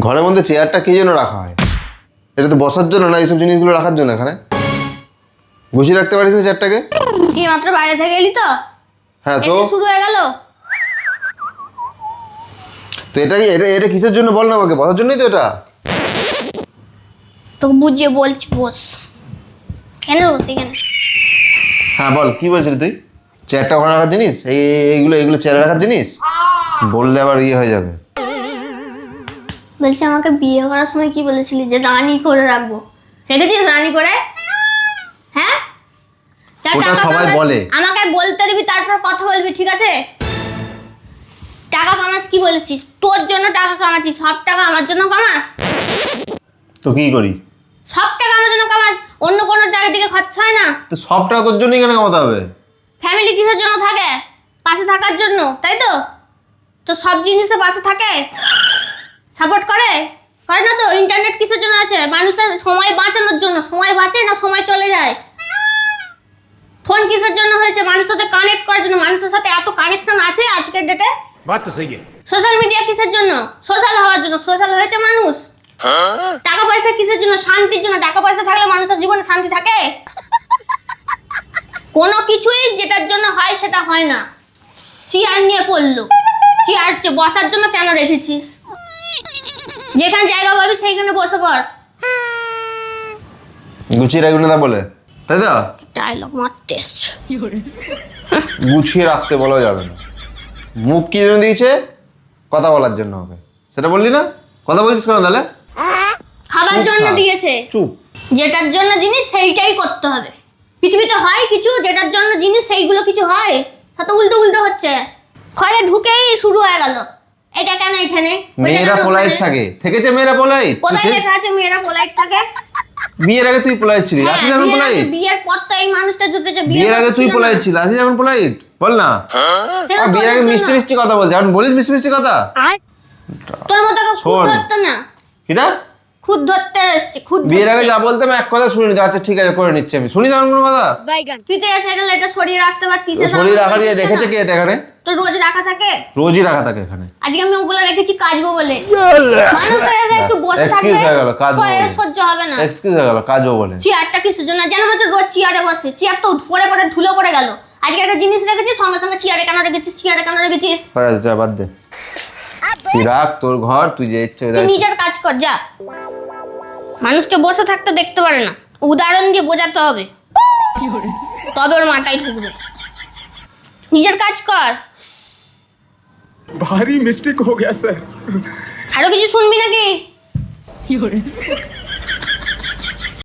ঘরের মধ্যে চেয়ারটা কি জন্য রাখা হয়? এটা তো বসার জন্য না এইসব জিনিসগুলো রাখার জন্য এখানে? গুছিয়ে রাখতে পারিস না চেয়ারটাকে? কি মাত্র বাইরে থেকে এলি তো? হ্যাঁ তো? শুরু হয়ে গেল? তো এটা কি- এটা এটা কিসের জন্য বল না আমাকে? বসার জন্যই তো এটা। তো বুঝিয়ে বলছি বস। কেন বস এখানে? হ্যাঁ বল কি বলছিলি তুই? চেয়ারটা ওখানে রাখার জিনিস? এই- এইগুলো এইগুলো চেয়ারে রাখার জিনিস? বললে আবার ইয়ে হয়ে যাবে। বলছি আমাকে বিয়ে করার সময় কি বলেছিলি? যে রানী করে রাখব। রেখেছিস রানী করে? হ্যাঁ? যা ওটা টাকা সবাই কামাস- বলে। আমাকে বলতে দিবি তারপর কথা বলবি ঠিক আছে? টাকা কামাস কি বলেছিস? তোর জন্য টাকা কামাচ্ছিস সব টাকা আমার জন্য কামাস? তো কি করি? সব টাকা আমার জন্য কামাস অন্য কোনো টাকা দিকে খরচা হয় না? তো সব টাকা তোর জন্যই কেন কামাতে হবে? ফ্যামিলি কিসের জন্য থাকে? পাশে থাকার জন্য তাই তো? তো সব জিনিসে পাশে থাকে? সাপোর্ট করে? করে না তো? ইন্টারনেট কিসের জন্য আছে? মানুষের সময় বাঁচানোর জন্য। সময় বাঁচে না সময় চলে যায়। ফোন কিসের জন্য হয়েছে? মানুষের সাথে কানেক্ট করার জন্য। মানুষের সাথে এত কানেকশন আছে আজকের ডেটে সোশ্যাল মিডিয়া কিসের জন্য? সোশ্যাল হওয়ার জন্য। সোশ্যাল হয়েছে মানুষ। টাকা পয়সা কিসের জন্য? শান্তির জন্য। টাকা পয়সা থাকলে মানুষের জীবনে শান্তি থাকে? কোনো কিছুই যেটার জন্য হয় সেটা হয় না। চেয়ার নিয়ে পড়ল। চেয়ার বসার জন্য কেন রেখেছিস? যেখানে জায়গা পাবি সেইখানে বসে পড়। গুছিয়ে রাখবি না বলে? তাই তো? ডায়লগ মারতে এসছে। গুছিয়ে রাখতে বলা যাবে না। মুখ কি জন্য দিয়েছে? কথা বলার জন্য হবে। সেটা বললি না? কথা বলছিস কেন তাহলে? খাবার জন্য দিয়েছে। চুপ। যেটার জন্য জিনিস সেইটাই করতে হবে। পৃথিবীতে হয় কিছু যেটার জন্য জিনিস সেইগুলো কিছু হয়। তা তো উল্টো উল্টো হচ্ছে। ঘরে ঢুকেই শুরু হয়ে গেল। এটা কেন এখানে? মেয়েরা পোলাইট থাকে। থেকেছে মেয়েরা পোলাইট কোথায় লেখা আছে মেয়েরা পোলাইট থাকে? বিয়ের আগে তুই পোলাইট ছিলি। হ্যাঁ, আছিস এখন পোলাইট বিয়ের পর তো এই মানুষটা জুটেছে বিয়ের আগে তুই পোলাইট ছিলি। আছিস এখন পোলাইট বল না। আর বিয়ের আগে মিষ্টি মিষ্টি কথা বলছিস এখন বলিস মিষ্টি মিষ্টি কথা? তোর মতো। ধরতো না। কিটা? খুদ ধরতে এসছে খুদ বিয়ের আগে যা বলতাম এক কথা শুনে নিতে আচ্ছা ঠিক আছে করে নিচ্ছি আমি। শুনি যেমন কোনো কথা? তুই তো এসে গেলে এটা সরিয়ে রাখতে পারতিস এটা রাখা দিয়ে রেখেছে কে এটা এখানে? তো রোজ রাখা থাকে? রোজই রাখা থাকে এখানে। আজকে আমি ওগুলো রেখেছি কাজবো বলে। মানুষ হয়ে একটু বসে থাকবে হয়ে গেল, কাজবো বলে। সহ্য হবে না। এক্সকিউজ হয়ে গেল কাজও বলে। চেয়ারটা কিসের জন্য যেন বলছে রোজ চেয়ারে বসে। চেয়ার তো পরে পরে ধুলো পড়ে গেল। আজকে একটা জিনিস রেখেছিস সঙ্গে সঙ্গে চেয়ারে কেন রেখেছিস? চেয়ারে কেন রেখেছিস? ঠিক আছে যা বাদ দে। তুই রাখ তোর ঘর তুই যে ইচ্ছে তুই নিজের কাজ কর যা। মানুষটা বসে থাকতে দেখতে পারে না। উদাহরণ দিয়ে বোঝাতে হবে। তবে ওর মাথায় ঢুকবে। নিজের কাজ কর। ভারী মিস্টেক হয়ে গেছে। আরও কিছু শুনবি নাকি? কি